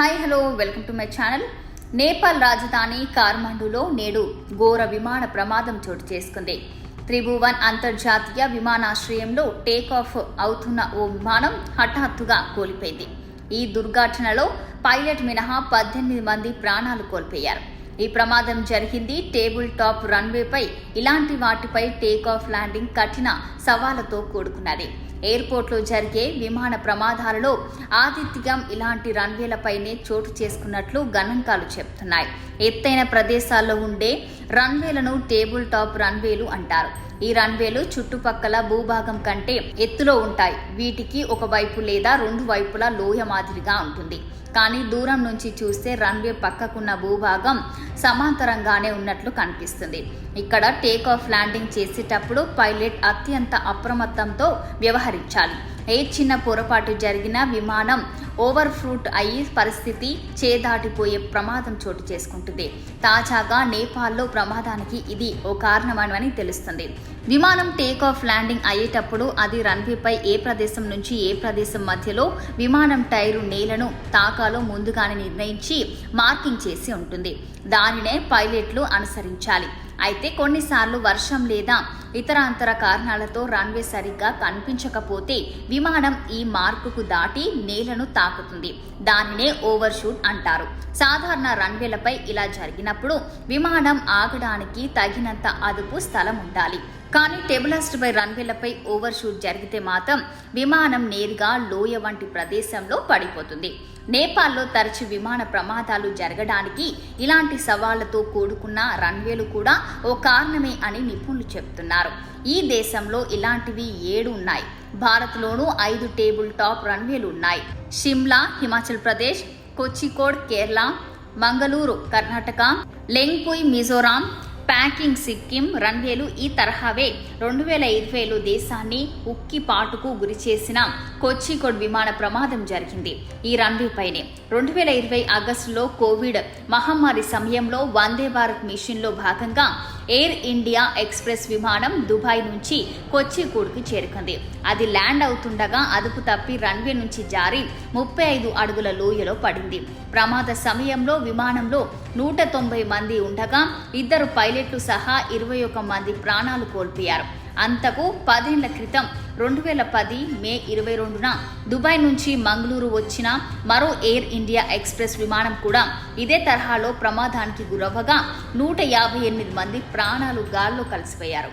Hi hello welcome to my channel. Nepal రాజధాని కార్మండులో నేడు ఘోర విమాన ప్రమాదం చోటు చేసుకుంది. త్రిభువన్ అంతర్జాతీయ విమానాశ్రయంలో టేక్ ఆఫ్ అవుతున్న ఓ విమానం హఠాత్తుగా కోల్పోయింది. ఈ దుర్ఘటనలో పైలట్ మినహా పద్దెనిమిది మంది ప్రాణాలు కోల్పోయారు. ఈ ప్రమాదం జరిగింది. టేబుల్ టాప్ రన్వేపై ఇలాంటి వాటిపై టేక్ ఆఫ్ ల్యాండింగ్ కఠిన సవాళ్ళతో కూడుకున్నది. ఎయిర్పోర్ట్లో జరిగే విమాన ప్రమాదాలలో ఆతిథ్యం ఇలాంటి రన్వేలపైనే చోటు చేసుకున్నట్లు గణాంకాలు చెప్తున్నాయి ఎత్తైన ప్రదేశాల్లో ఉండే రన్వేలను టేబుల్ టాప్ రన్వేలు అంటారు. ఈ రన్వేలు చుట్టుపక్కల భూభాగం కంటే ఎత్తులో ఉంటాయి. వీటికి ఒక వైపు లేదా రెండు వైపులా లోయ మాదిరిగా ఉంటుంది. కానీ దూరం నుంచి చూస్తే రన్వే పక్కకున్న భూభాగం సమాంతరంగానే ఉన్నట్లు కనిపిస్తుంది. ఇక్కడ టేక్ ఆఫ్ ల్యాండింగ్ చేసేటప్పుడు పైలట్ అత్యంత అప్రమత్తంతో వ్యవహరించాలి. ఏ చిన్న పొరపాటు జరిగిన విమానం ఓవర్ ఫ్రూట్ అయ్యి పరిస్థితి చేదాటిపోయే ప్రమాదం చోటు చేసుకుంటుంది. తాజాగా నేపాల్లో ప్రమాదానికి ఇది ఓ కారణమని తెలుస్తుంది. విమానం టేక్ ఆఫ్ ల్యాండింగ్ అయ్యేటప్పుడు అది రన్వేపై ఏ ప్రదేశం నుంచి ఏ ప్రదేశం మధ్యలో విమానం టైరు నేలను తాకాలో ముందుగానే నిర్ణయించి మార్కింగ్ చేసి ఉంటుంది. దానినే పైలట్లు అనుసరించాలి. అయితే కొన్నిసార్లు వర్షం లేదా ఇతరాంతర కారణాలతో రన్వే సరిగ్గా కనిపించకపోతే విమానం ఈ మార్కుకు దాటి నేలను తాకుతుంది. దానినే ఓవర్ షూట్ అంటారు. సాధారణ రన్వేలపై ఇలా జరిగినప్పుడు విమానం ఆగడానికి తగినంత అదుపు స్థలం ఉండాలి. కానీ టెబులస్ట్ బై రన్వేలపై ఓవర్ షూట్ జరిగితే మాత్రం విమానం నేరుగా లోయ వంటి ప్రదేశంలో పడిపోతుంది. నేపాల్లో తరచు విమాన ప్రమాదాలు జరగడానికి ఇలాంటి సవాళ్ళతో కూడుకున్న రన్వేలు కూడా ఓ కారణమే అని నిపుణులు చెబుతున్నారు. ఈ దేశంలో ఇలాంటివి ఏడు ఉన్నాయి. భారత్లోనూ ఐదు టేబుల్ టాప్ రన్వేలు ఉన్నాయి. షిమ్లా హిమాచల్ ప్రదేశ్ కొచ్చికోడ్ కేరళ మంగళూరు కర్ణాటక లెంగ్పుయ్ మిజోరాం ప్యాకింగ్ సిక్కిం రన్వేలు ఈ తరహావే. రెండు వేల ఇరవైలో దేశాన్ని ఉక్కిపాటుకు గురి చేసిన కొచ్చికోడ్ విమాన ప్రమాదం జరిగింది. ఈ రన్వే పైనే రెండు వేల ఇరవై ఆగస్టులో కోవిడ్ మహమ్మారి సమయంలో వందే భారత్ మిషన్లో భాగంగా ఎయిర్ ఇండియా ఎక్స్ప్రెస్ విమానం దుబాయ్ నుంచి కొచ్చికోడ్కి చేరుకుంది. అది ల్యాండ్ అవుతుండగా అదుపు తప్పి రన్వే నుంచి జారి ముప్పై ఐదు అడుగుల లోయలో పడింది. ప్రమాద సమయంలో విమానంలో నూట తొంభై మంది ఉండగా ఇద్దరు పైలట్లు సహా ఇరవై ఒక్క మంది ప్రాణాలు కోల్పోయారు. అంతకు పదేళ్ళ క్రితం రెండు వేల పది మే ఇరవై రెండున దుబాయ్ నుంచి మంగళూరు వచ్చిన మరో ఎయిర్ ఇండియా ఎక్స్ప్రెస్ విమానం కూడా ఇదే తరహాలో ప్రమాదానికి గురవ్వగా నూట యాభై ఎనిమిది మంది ప్రాణాలు గాల్లో కలిసిపోయారు.